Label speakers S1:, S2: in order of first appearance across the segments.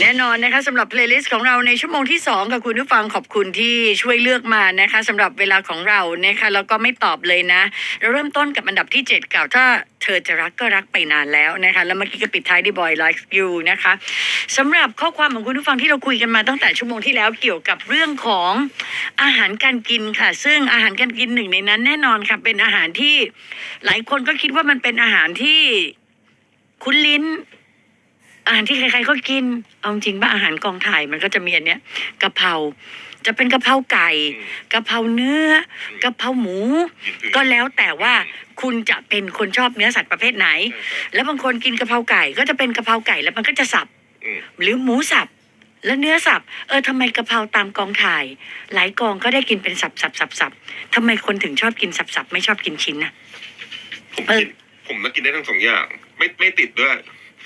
S1: แน่นอนนะคะสำหรับเพลย์ลิสต์ของเราในชั่วโมงที่2ค่ะคุณผู้ฟังขอบคุณที่ช่วยเลือกมานะคะสำหรับเวลาของเรานะคะแล้วก็ไม่ตอบเลยนะ เราเริ่มต้นกับอันดับที่7กล่าวถ้าเธอจะรักก็รักไปนานแล้วนะคะแล้วเมื่อกี้ก็ปิดท้ายด้วย Boy Like You นะคะสำหรับข้อความของคุณผู้ฟังที่เราคุยกันมาตั้งแต่ชั่วโมงที่แล้วเกี่ยวกับเรื่องของอาหารการกินค่ะ ซึ่งอาหารการกินหนึ่งในนั้น แน่นอนค่ะเป็นอาหารที่หลายคนก็คิดว่ามันเป็นอาหารที่คุ้นลิ้น อาหารที่ใครๆก็กิน เอาจริงป่ะอาหารกองถ่ายมันก็จะมีอันเนี้ยกะเพราจะเป็นกะเพราไก่กะเพราเนื้อกะเพราหมู ก็แล้วแต่ว่าคุณจะเป็นคนชอบเนื้อสัตว์ประเภทไหน แล้วบางคนกินกะเพราไก่ก็จะเป็นกะเพราไก่แล้วมันก็จะสับ
S2: อืม
S1: หรือหมูสับแล้วเนื้อสับเออทำไมกะเพราตามกองถ่าย หลายกองก็ได้กินเป็นสับสับสับสับทำไมคนถึงชอบกินสับสับไม่ชอบกินชิ้นนะ
S2: ผม
S1: เออ
S2: กินผมมากินได้ทั้งสองอย่าง ไม่ไม่ติดด้วย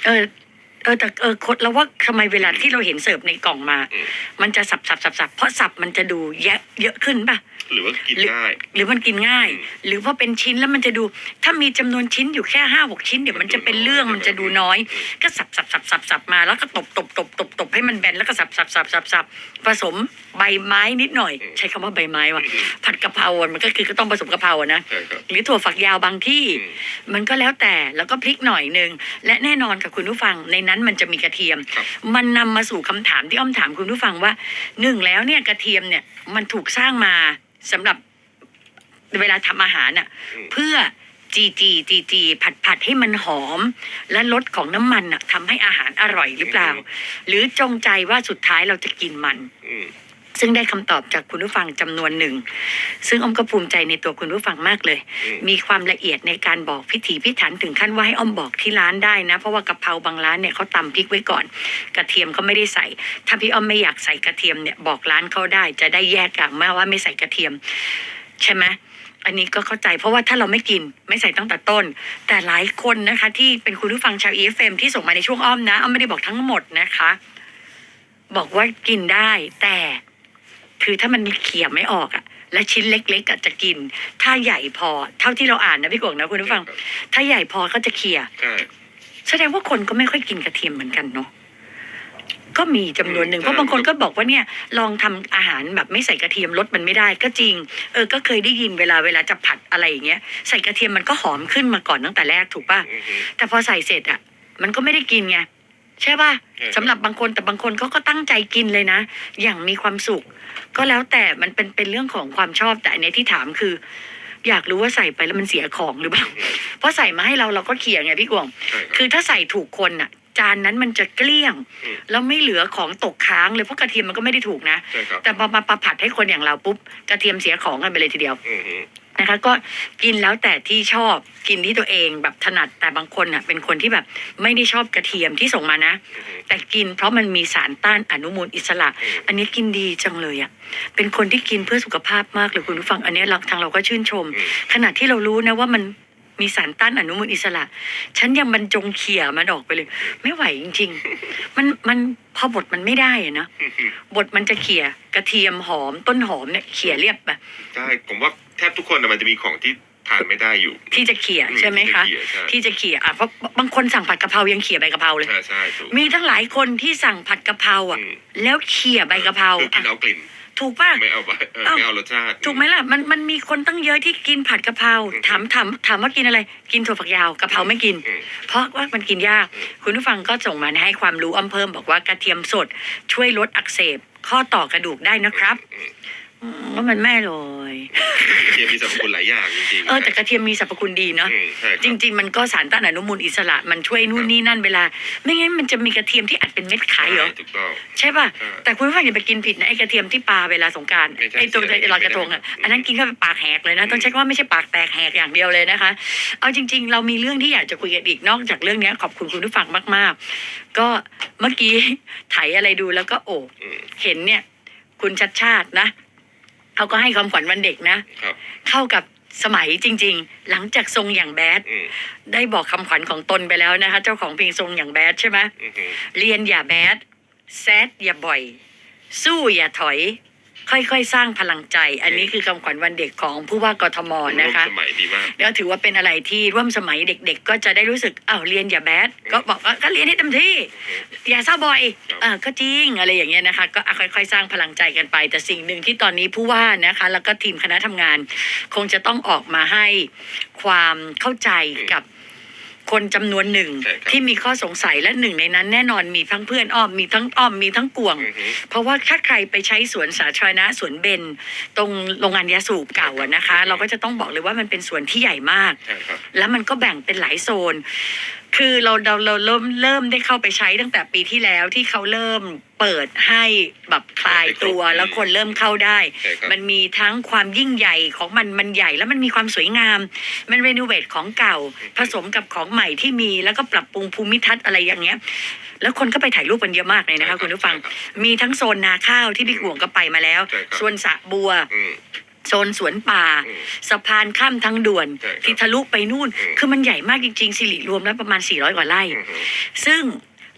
S1: เออเออแต่เออคนเราว่าทำไมเวลาที่เราเห็นเสิร์ฟในกล่องมา
S2: อืม
S1: มันจะสับสับสับสับเพราะสับมันจะดูเยอะเยอะขึ้นป่ะ
S2: หรือว่ากิน
S1: หรือ
S2: ง่าย
S1: หรือมันกินง่าย
S2: อืม
S1: หรือว่าเป็นชิ้นแล้วมันจะดู ถ้ามีจำนวนชิ้นอยู่แค่ห้าหกชิ้นเดี๋ยวมันจะเป็นเรื่องมันจะดูน้อย ก็สับสับสับสับสับมาแล้วก็ตบตบตบตบตบให้มันแบนแล้วก็สับสับสับสับสับผสมใบไม้นิดหน่อย ใช้คำว่าใบไม้ว่ะผัดกะเพราอะมันก็คือก็ต้องผสมกะเพราอะนะ
S2: ใช่ครับ
S1: หรือถั่วฝักยาวบางที่
S2: อืม
S1: มันก็แล้วแต่แล้วก็พริกหน่อยหนึ่งและแน่นอนกับคุณผู้ฟังในนั้นมันจะมีกระเทียม
S2: ครับ
S1: มันนำมาสู่คำถามที่อ้อมถามคุณผู้ฟังว่าหนึ่งแล้วเนี่ยกระเทียมเนี่ยมันถูกสร้างมา สำหรับเวลาทำอาหารน่ะ
S2: อืม
S1: เพื่อจีจีจีจีผัดผัดให้มันหอม และรสของน้ำมันน่ะทำให้อาหารอร่อยหรือเปล่า หรือจงใจว่าสุดท้ายเราจะกินมัน
S2: อืม
S1: ซึ่งได้คำตอบจากคุณผู้ฟังจำนวนหนึ่ง ซึ่งอ้อมก็ภูมิใจในตัวคุณผู้ฟังมากเลย
S2: อืม
S1: มีความละเอียดในการบอกพิถีพิถันถึงขั้นว่าให้อ้อมบอกที่ร้านได้นะ เพราะว่ากะเพราบางร้านเนี่ยเขาตำพริกไว้ก่อน กระเทียมก็ไม่ได้ใส่ ถ้าพี่อ้อมไม่อยากใส่กระเทียมเนี่ยบอกร้านเขาได้ จะได้แยกอย่างมาว่าไม่ใส่กระเทียม ใช่ไหมอันนี้ก็เข้าใจเพราะว่าถ้าเราไม่กินไม่ใส่ตั้งแต่ต้น แต่หลายคนนะคะ ที่เป็นคุณผู้ฟังชาว EFM ที่ส่งมาในช่วงอ้อมนะอ้อมไม่ได้บอกทั้งหมดนะคะ บอกว่ากินได้แต่ คือถ้ามันเขี่ยไม่ออกอะและชิ้นเล็กๆอะจะกิน ถ้าใหญ่พอ เท่าที่เราอ่านนะพี่กวงนะคุณผู้ฟัง
S2: ครับ
S1: ถ้าใหญ่พอก็จะเขี่ย
S2: ใช่
S1: แสดงว่าคนก็ไม่ค่อยกินกระเทียมเหมือนกันเนาะก็มีจำนวนหนึ่ง
S2: อืม
S1: เพราะบางคนก็บอกว่าเนี่ยลองทำอาหารแบบไม่ใส่กระเทียมรสมันไม่ได้ก็จริง เออก็เคยได้ยินเวลาเวลาจะผัดอะไรอย่างเงี้ยใส่กระเทียมมันก็หอมขึ้นมาก่อนตั้งแต่แรกถูกป่ะ
S2: อือฮึ
S1: แต่พอใส่เสร็จอะ มันก็ไม่ได้กินไง ใช่ป่ะ
S2: ใช่ครับ
S1: สำหรับบางคนแต่บางคนเขาก็ตั้งใจกินเลยนะ อย่างมีความสุข ก็แล้วแต่มันเป็นเป็นเรื่องของความชอบแต่อันเนี้ยที่ถามคือ อยากรู้ว่าใส่ไปแล้วมันเสียของหรือเปล่า เพราะใส่มาให้เราเราก็เขี่ยไงพี่กวง
S2: ใช่ครับ
S1: คือถ้าใส่ถูกคนอะ จานนั้นมันจะเกลี้ยง
S2: อืม
S1: แล้วไม่เหลือของตกค้างเลยเพราะกระเทียมมันก็ไม่ได้ถูกนะ
S2: ใช่ครับ
S1: แต่พอมาประผัดให้คนอย่างเราปุ๊บกระเทียมเสียของกันไปเลยทีเดียว
S2: อือฮึ
S1: นะคะ ก็กินแล้วแต่ที่ชอบกินที่ตัวเองแบบถนัดแต่บางคนอะเป็นคนที่แบบไม่ได้ชอบกระเทียมที่ส่งมานะ
S2: อือฮึ
S1: แต่กินเพราะมันมีสารต้านอนุมูลอิสระ
S2: อืม
S1: อันนี้กินดีจังเลยอะเป็นคนที่กินเพื่อสุขภาพมากเลยคุณผู้ฟังอันนี้เราทางเราก็ชื่นชม
S2: อืม
S1: ขณะที่เรารู้นะว่ามัน มีสารต้านอนุมูลอิสระ ฉันยังบรรจงเขี่ยมันออกไปเลย ไม่ไหวจริง ๆ มันมันพอบทมันไม่ได้อะนะ
S2: อือฮึ
S1: บทมันจะเขี่ยกระเทียมหอมต้นหอมเนี่ยเขี่ยเรียบแบบ
S2: ใช่ผมว่าแทบทุกคนน่ะมันจะมีของที่ทานไม่ได้อยู่
S1: ที่จะเขี่ยใช่ไหมคะ
S2: ที่จเขี่ยใช่
S1: ที่จะเขี่ยอะเพราะบางคนสั่งผัดกะเพรายังเขี่ยใบกะเพราเลย
S2: ใช่ใช่ถูก
S1: มีทั้งหลายคนที่สั่งผัดกะเพราอะ
S2: อืม
S1: แล้วเขี่ยใบกะเพรา
S2: คือกิน
S1: อะ
S2: เอากลิ่น
S1: ถูกป่ะ
S2: ไม่เอาใบเออ
S1: เอ้า
S2: ไม่เอารสชาติ
S1: ถูกไหมล่ะ มันมันมีคนตั้งเยอะที่กินผัดกะเพรา
S2: อืม
S1: ถามถามถามว่ากินอะไร กินถั่วฝักยาวกะเพราไม่กิน
S2: อืม
S1: เพราะว่ามันกินยาก
S2: อืม
S1: คุณผู้ฟังก็ส่งมาให้ความรู้อ้อมเพิ่มบอกว่ากระเทียมสด ช่วยลดอักเสบ ข้อต่อกระดูกได้นะครับ
S2: อืม
S1: อืมว่ามันแม่เลย
S2: เทียมมีสรรพคุณหลายอย่างจริงๆ
S1: เออแต่กระเทียมมีสรรพคุณดีเนาะ
S2: อืมใช่ครับ
S1: จริง ๆ มันก็สารต้านอนุมูลอิสระมันช่วยนู่นนี่นั่นเวลา ไม่งั้นมันจะมีกระเทียมที่อัดเป็นเม็ดขายเหรอ
S2: ใช่ถูกต้อง
S1: ใช่ป่ะ
S2: ใช่
S1: แต่คุณผู้ฟังอย่าไปกินผิดนะไอ้กระเทียมที่ปลาเวลาสงกราร
S2: ไม่ใช่
S1: ไอ้ตัว
S2: เสีย
S1: ลอยกระทงอะ
S2: ไม่ได้
S1: อันนั้นกินเข้าไปปากแหกเลยนะ ต้องใช้คำว่าไม่ใช่ปากแตกแหกอย่างเดียวเลยนะคะ เอาจริง ๆ เรามีเรื่องที่อยากจะคุยกันอีกนอกจากเรื่องเนี้ยขอบคุณคุณผู้ฟังมาก ๆ ก็เมื่อกี้ ไถอะไรดูแล้วก็โอ้
S2: อืม
S1: เห็นเนี่ย คุณชัดชาตินะ เขาก็ให้ความขวัญวันเด็กนะ
S2: ครับ
S1: เข้ากับสมัยจริง ๆ หลังจากทรงอย่างแบด
S2: อืม
S1: ได้บอกคำขวัญของตนไปแล้วนะคะ เจ้าของเพลงทรงอย่างแบดใช่ไหม
S2: อือฮึ
S1: เรียนอย่าแบดแซดอย่าบ่อย สู้อย่าถอย ค่อยๆ สร้างพลังใจ อันนี้คือคำขวัญวันเด็กของผู้ว่ากทมนะคะ
S2: ร่วมสมัยดีมาก
S1: แล้วถือว่าเป็นอะไรที่ร่วมสมัยเด็ก ๆ ก็จะได้รู้สึกอ้าวเรียนอย่าแบดก็บอกว่าก็เรียนให้เต็มที่ อย่าเศร้าบ่อย
S2: ครับ
S1: เออก็จริงอะไรอย่างเงี้ยนะคะ ก็อะค่อยๆ สร้างพลังใจกันไป แต่สิ่งหนึ่งที่ตอนนี้ผู้ว่านะคะ แล้วก็ทีมคณะทำงาน คงจะต้องออกมาให้ความเข้าใจกับ คนจำนวนหนึ่ง
S2: ใช่ครับ
S1: ที่มีข้อสงสัยและหนึ่งในนั้นแน่นอนมีทั้งเพื่อนอ้อมมีทั้งอ้อมมีทั้งกวง
S2: อือฮึ
S1: เพราะว่าถ้าใครไปใช้สวนสาธารณะสวนเบนตรงโรงงานยาสูบเก่าอะนะคะ เราก็จะต้องบอกเลยว่ามันเป็นสวนที่ใหญ่มาก
S2: ใช่ครับ
S1: แล้วมันก็แบ่งเป็นหลายโซนคือเราเราเราเริ่มเริ่มได้เข้าไปใช้ตั้งแต่ปีที่แล้วที่เขาเริ่มเปิดให้แบบคลายตัวแล้วคนเริ่มเข้าได้
S2: ใช่ครับ
S1: มันมีทั้งความยิ่งใหญ่ของมันมันใหญ่แล้วมันมีความสวยงาม มันรีโนเวทของเก่า ผสมกับของใหม่ที่มีแล้วก็ปรับปรุงภูมิทัศน์อะไรอย่างเงี้ย แล้วคนก็ไปถ่ายรูปกันเยอะมากเลยนะคะ คุณผู้ฟัง
S2: ใช่ครับ
S1: มีทั้งโซนนาข้าวที่พี่ห่วงก็ไปมาแล้ว
S2: ใช่ครับ
S1: โซนสระบัว
S2: อืม
S1: โซนสวนป่า
S2: อืม
S1: สะพานข้ามทางด่วน
S2: ใช่ครับ
S1: ที่ทะลุไปนู่น
S2: อืม
S1: คือมันใหญ่มากจริงๆสิริรวมแล้วประมาณ 400 กว่าไร่
S2: อือฮึ
S1: ซึ่ง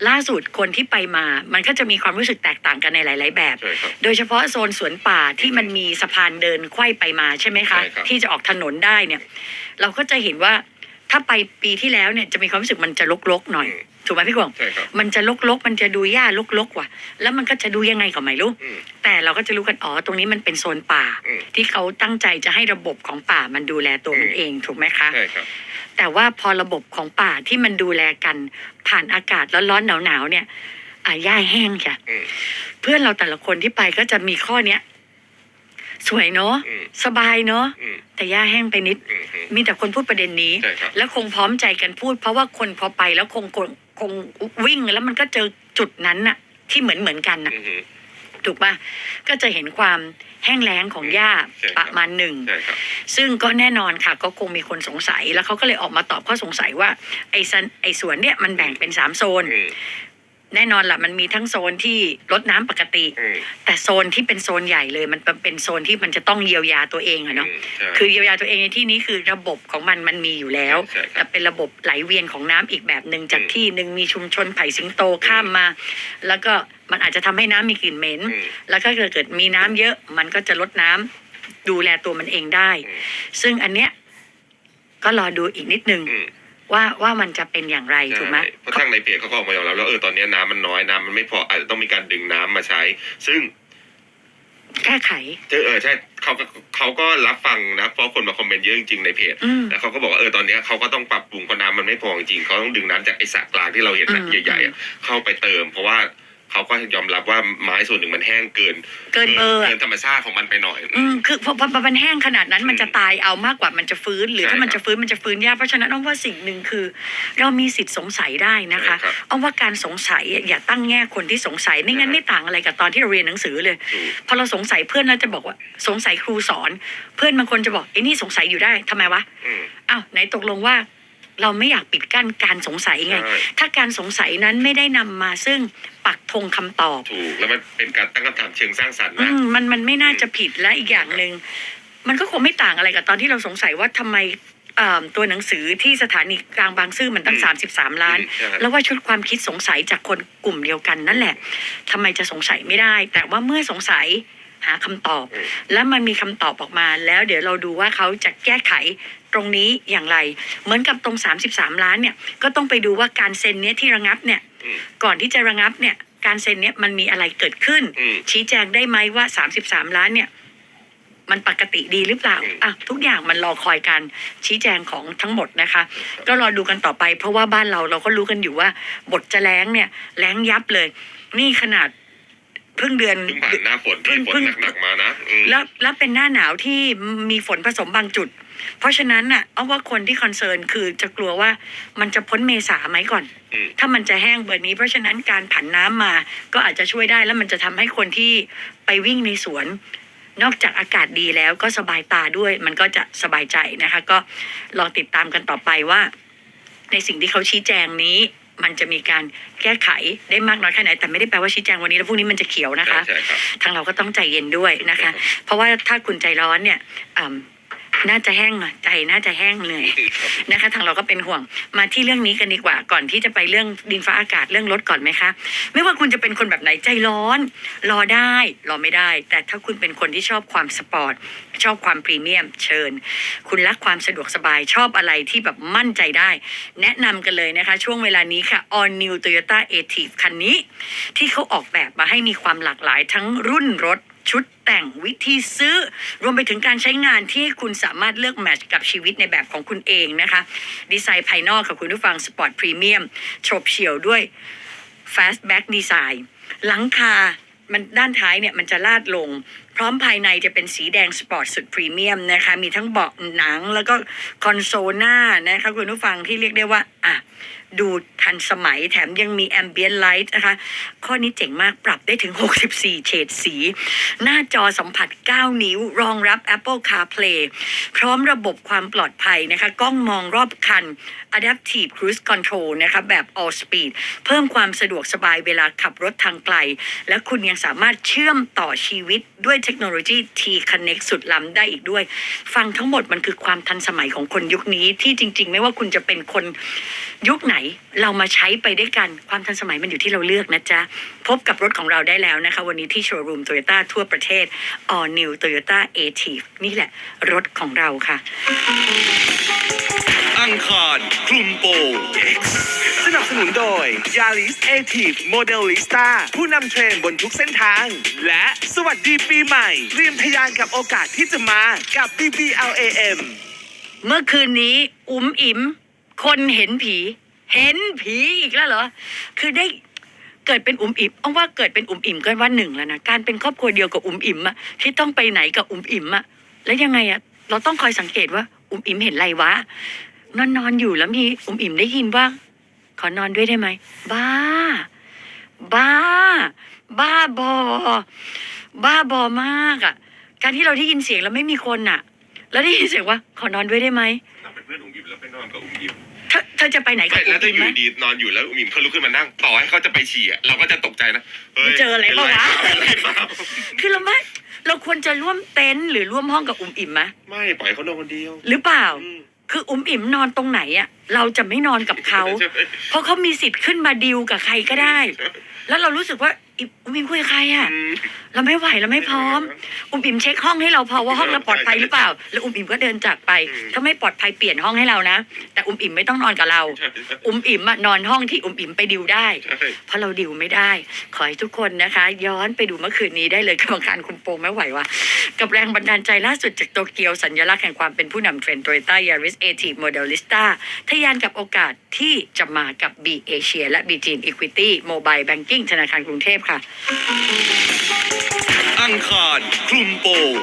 S1: ล่าสุดคนที่ไปมา มันก็จะมีความรู้สึกแตกต่างกันในหลาย ๆ แบบ
S2: ใช่ครับ
S1: โดยเฉพาะโซนสวนป่าที่มันมีสะพานเดินไขว้ไปมาใช่ไหมคะ
S2: ใช่ครับ
S1: ที่จะออกถนนได้เนี่ย เราก็จะเห็นว่าถ้าไปปีที่แล้วเนี่ยจะมีความรู้สึกมันจะลกๆหน่อย ถูกไหมพี่กวาง
S2: ใช่ครับ
S1: มันจะลกๆ มันจะดูหญ้าลกๆว่ะ แล้วมันก็จะดูยังไงก็ไม่รู้
S2: อืม
S1: แต่เราก็จะรู้กันอ๋อตรงนี้มันเป็นโซนป่า
S2: อืม
S1: ที่เขาตั้งใจจะให้ระบบของป่ามันดูแลตัวมัน
S2: อืม
S1: เองถูกไหมคะ
S2: ใช่ครับ
S1: แต่ว่าพอระบบของป่าที่มันดูแลกัน ผ่านอากาศร้อนๆหนาวๆเนี่ยอ่าหญ้าแห้งค่ะ
S2: อืม
S1: เพื่อนเราแต่ละคนที่ไปก็จะมีข้อเนี้ยสวยเนาะ
S2: อืม
S1: สบายเนาะ
S2: อืม
S1: แต่หญ้าแห้งไปนิด
S2: อืมอืม
S1: มีแต่คนพูดประเด็นนี้
S2: ใช่ครับ
S1: แล้วคงพร้อมใจกันพูด เพราะว่าคนพอไปแล้วคงคง คงวิ่งแล้วมันก็เจอจุดนั้นน่ะ ที่เหมือนเหมือนกันน่ะ
S2: อือฮึ
S1: ถูกปะก็จะเห็นความแห้งแล้งของหญ้า
S2: ใช่ครับ
S1: ประมาณหนึ่ง
S2: ใช่ครับ
S1: ซึ่งก็แน่นอนค่ะก็คงมีคนสงสัยแล้วเขาก็เลยออกมาตอบข้อสงสัยว่า ไอ้ซันไอ้สวนเนี่ยมันแบ่งเป็นสามโซน
S2: อืม
S1: แน่นอนละมันมีทั้งโซนที่ลดน้ำปกติ
S2: อืม
S1: แต่โซนที่เป็นโซนใหญ่เลยมันเป็นโซนที่มันจะต้องเยียวยาตัวเองอะเนาะ
S2: อืมใช่
S1: คือเยียวยาตัวเองในที่นี้คือระบบของมันมันมีอยู่แล้ว
S2: ใช่ค
S1: แต่
S2: รับ
S1: เป็นระบบไหลเวียนของน้ำอีกแบบหนึ่งจาก
S2: อืม
S1: ที่หนึ่งมีชุมชนไผ่สิงโตข้ามมา แล้วก็มันอาจจะทำให้น้ำมีกลิ่นเหม็น
S2: อืม
S1: แล้วก็เกิดเกิดมีน้ำเยอะมันก็จะลดน้ำดูแลตัวมันเองได้
S2: อืม
S1: ซึ่งอันเนี้ยก็รอดูอีกนิดนึง
S2: อืม
S1: ว่าว่ามันจะเป็นอย่างไรถูกไหม
S2: ใช่เพราะทางในเพจเขาก็ออกมายอมรับแล้วเออตอนนี้น้ำมันน้อยน้ำมันไม่พออาจจะต้องมีการดึงน้ำมาใช้ ซึ่ง
S1: แก้ไข
S2: เออเออใช่เขาก็เขาก็รับฟังนะเพราะคนมาคอมเมนต์เยอะจริงๆในเพจ
S1: อืม
S2: แล้วเขาก็บอกว่าเออตอนเนี้ยเขาก็ต้องปรับปรุงเพราะน้ำมันไม่พอจริงๆเขาต้องดึงน้ำจากไอ้สระกลางที่เราเห็นนะ
S1: อืม
S2: ใหญ่ๆอะเข้าไปเติม เพราะว่า เขาก็ยอมรับว่าไม้ส่วนหนึ่งมันแห้งเกิน
S1: เกินเบอร์อะ
S2: เกินธรรมชาติของมันไปหน่อย
S1: อืมคือพอพอพอมันแห้งขนาดนั้นมันจะตายเอามากกว่ามันจะฟื้น หรือ
S2: ใช่
S1: ถ้ามัน
S2: ครับ
S1: จะฟื้นมันจะฟื้นยากเพราะฉะนั้นอ้อมว่าสิ่งหนึ่งคือ เรามีสิทธิ์สงสัยได้นะคะ
S2: ใช่ครับ
S1: อ้อมว่าการสงสัยอะอย่าตั้งแง่คนที่สงสัยไม่งั้น
S2: ใช่
S1: ไม่ต่างอะไรกับตอนที่เราเรียนหนังสือเลย
S2: ถูก
S1: พอเราสงสัยเพื่อนเราจะบอกว่าสงสัยครูสอน เพื่อนบางคนจะบอกไอ้นี่สงสัยอยู่ได้ทำไมวะ
S2: อืม
S1: อ้าวไหนตกลงว่า เราไม่อยากปิดกั้นการสงสัยไง
S2: ใช่
S1: ถ้าการสงสัยนั้นไม่ได้นำมาซึ่งปักธงคำตอบ
S2: ถูกแล้วมันเป็นการตั้งคำถามเชิงสร้างสรรค์
S1: อื
S2: นะ
S1: มมันมันไม่น่าจะผิดและอีกอย่างหนึ่งมันก็คงไม่ต่างอะไรกับตอนที่เราสงสัยว่าทำไมเอ่อตัวหนังสือที่สถานีกลางบางซื่อมันตั้ง
S2: อืม
S1: สามสิบสามล้าน
S2: ใช่
S1: แล้วว่าชุดความคิดสงสัยจากคนกลุ่มเดียวกันนั่นแหละทำไมจะสงสัยไม่ได้ แต่ว่าเมื่อสงสัย หาคำตอบ
S2: อืม
S1: แล้วมันมีคำตอบออกมา แล้วเดี๋ยวเราดูว่าเขาจะแก้ไขตรงนี้อย่างไร เหมือนกับตรง 33 ล้านเนี่ยก็ต้องไปดูว่าการเซ็นเนี้ยที่ระงับเนี่ย
S2: อืม
S1: ก่อนที่จะระงับเนี่ยการเซ็นเนี้ยมันมีอะไรเกิดขึ้น
S2: อืม
S1: ชี้แจงได้ไหมว่า 33 ล้านเนี่ยมันปกติดีหรือเปล่า
S2: อืม
S1: อะทุกอย่างมันรอคอยการชี้แจงของทั้งหมดนะคะ ก็รอดูกันต่อไป เพราะว่าบ้านเราเราก็รู้กันอยู่ว่า บทจะแล้งเนี่ยแล้งยับเลย นี่ขนาด เพิ่งเดือน
S2: เพิ่งผ่านหน้าฝน
S1: เพิ่
S2: ที่
S1: ง
S2: ฝ
S1: เพิ่
S2: น
S1: ง
S2: หนักๆมานะอืม
S1: แล้วแล้วเป็นหน้าหนาวที่มีฝนผสมบางจุด เพราะฉะนั้นน่ะเอาว่าคนที่คอนเซิร์นคือจะกลัวว่ามันจะพ้นเมษาไหมก่อน
S2: อืม
S1: ถ้ามันจะแห้งเบอร์นี้ เพราะฉะนั้นการผันน้ำมาก็อาจจะช่วยได้แล้วมันจะทำให้คนที่ไปวิ่งในสวน นอกจากอากาศดีแล้วก็สบายตาด้วย มันก็จะสบายใจนะคะ ก็ลองติดตามกันต่อไปว่า ในสิ่งที่เขาชี้แจงนี้ มันจะมีการแก้ไขได้มากน้อยแค่ไหน แต่ไม่ได้แปลว่าชี้แจงวันนี้แล้วพรุ่งนี้มันจะเขียวนะคะ
S2: ใช่ใช่ครับ
S1: ทางเราก็ต้องใจเย็นด้วยนะคะ เพราะว่าถ้าคุณใจร้อนเนี่ยอืม น่าจะแห้งอะใจน่าจะแห้งเลยนะคะ ทางเราก็เป็นห่วงมาที่เรื่องนี้กันดีกว่าก่อนที่จะไปเรื่องดินฟ้าอากาศเรื่องรถก่อนไหมคะ ไม่ว่าคุณจะเป็นคนแบบไหนใจร้อน รอได้รอไม่ได้ แต่ถ้าคุณเป็นคนที่ชอบความสปอร์ตชอบความพรีเมียมเชิญ คุณรักความสะดวกสบายชอบอะไรที่แบบมั่นใจได้ แนะนำกันเลยนะคะ ช่วงเวลานี้ค่ะ All New Toyota a t i v คันนี้ ที่เขาออกแบบมาให้มีความหลากหลายทั้งรุ่นรถ ชุดแต่งวิธีซื้อ รวมไปถึงการใช้งานที่ให้คุณสามารถเลือกแมทช์กับชีวิตในแบบของคุณเองนะคะ ดีไซน์ภายนอกกับคุณผู้ฟังสปอร์ตพรีเมียมโฉบเฉี่ยวด้วย Fastback Design หลังคามันด้านท้ายเนี่ยมันจะลาดลงพร้อมภายในจะเป็นสีแดงสปอร์ตสุดพรีเมียมนะคะ มีทั้งเบาะหนังแล้วก็คอนโซลหน้านะคะคุณผู้ฟังที่เรียกได้ว่าอะดูทันสมัยแถมยังมีแอมเบียนไลท์นะคะ ข้อนี้เจ๋งมากปรับได้ถึง 64 เฉดสี หน้าจอสัมผัส 9 นิ้ว รองรับ Apple CarPlay พร้อมระบบความปลอดภัยนะคะ กล้องมองรอบคัน Adaptive Cruise Control นะคะแบบ All Speed เพิ่มความสะดวกสบายเวลาขับรถทางไกล และคุณยังสามารถเชื่อมต่อชีวิตด้วยเทคโนโลยี T Connect สุดล้ำได้อีกด้วย ฟังทั้งหมดมันคือความทันสมัยของคนยุคนี้ที่จริง ๆ ไม่ว่าคุณจะเป็นคนยุคไหนเรามาใช้ไปด้วยกันความทันสมัยมันอยู่ที่เราเลือกนะจ๊ะ พบกับรถของเราได้แล้วนะคะ วันนี้ที่โชว์รูมโตโยต้าทั่วประเทศ All New Toyota a t i v นี่แหละ รถของเราค่ะ
S3: อังคารคลุมโปง X
S4: นับสนุนโดย Yaris Active Modelista ผู้นำเทรนบนทุกเส้นทาง และสวัสดีปีใหม่เตรียมทะยานกับโอกาสที่จะมากับ BBLAM
S1: เมื่อคืนนี้ อุ๋มอิ๋มคนเห็นผี เห็นผีอีกแล้วเหรอ คือได้เกิดเป็นอุ๋มอิ๋มอ้องว่าเกิดเป็นอุ๋มอิ๋มก็ว่าหนึ่งแล้วนะ การเป็นครอบครัวเดียวกับอุ๋มอิ๋มอะที่ต้องไปไหนกับอุ๋มอิ๋มอะแล้วยังไงอะเราต้องคอยสังเกตว่าอุ๋มอิ๋มเห็นอะไรวะนอนนอนอยู่แล้วมีอุ๋มอิ๋มได้ยินว่า ขอนอนด้วยได้ไหม บ้า บ้า บ้าบอ บ้าบอมากอะการที่เราได้ยินเสียงแล้วไม่มีคนอะแล้วได้ยินเสียงว่า ขอนอนด้วยได้ไหม
S2: เราเป็นเพื่อนอุ้มอิ่มแล้วไปนอนกับอุ้มอิ่ม
S1: เธอเธอจะไปไหนกั
S2: ไม่
S1: บอุ๋
S2: แล้ว
S1: ม
S2: ถ้า
S1: อิ๋
S2: อ
S1: ม
S2: ยู่
S1: ไหม
S2: ดีๆนอนอยู่แล้วอุ้มอิ่มเขาลุกขึ้นมานั่งต่อให้เขาจะไปฉี่อะเราก็จะตกใจนะฮ้ย
S1: เจออะไรปะวะ
S2: เป็นไรเปล่า
S1: คือเราไม่เราควรจะร่วมเต็นท์หรือร่วมห้องกับอุ๋มอิ๋มไหม
S2: ไม่ปล่อยเขานอนคนเดียว
S1: หรือเปล่า
S2: อืม
S1: คืออุ๋มอิ๋มนอนตรงไหนอะเราจะไม่นอนกับเขา
S2: ใช่ไหม
S1: เพราะเขามีสิทธิ์ขึ้นมาดิวกับใครก็ได้ แล้วเรารู้สึกว่า อิ๋มอุ๋มอิ๋มคุยกับใครอะ
S2: อืม
S1: เราไม่ไหวเราไม่พร้อม อุ๋มอิ๋มเช็คห้องให้เราพอว่าห้องเราปลอดภัยหรือเปล่า แล้วอุ๋มอิ๋มก็เดินจากไป ถ้าไม่ปลอดภัยเปลี่ยนห้องให้เรานะ แต่อุ๋มอิ๋มไม่ต้องนอนกับเรา
S2: ใช่ใช่
S1: อุ๋มอิ๋มอะนอนห้องที่อุ๋มอิ๋มไปดิวได้
S2: ใช่
S1: เพราะเราดิวไม่ได้ ขอให้ทุกคนนะคะ ย้อนไปดูเมื่อคืนนี้ได้เลยกรรมการคุมโปงไม่ไหวว่ะกับแรงบันดาลใจล่าสุดจากโตเกียวสัญลักษณ์แห่งความเป็นผู้นำเทรนด์ Toyota Yaris a t i v Modelista ทะยานกับโอกาสที่จะมากับ B Asia และ B Gene Equity Mobile Banking ธนาคารกรุงเทพค่ะ
S3: อังคารคลุมโปง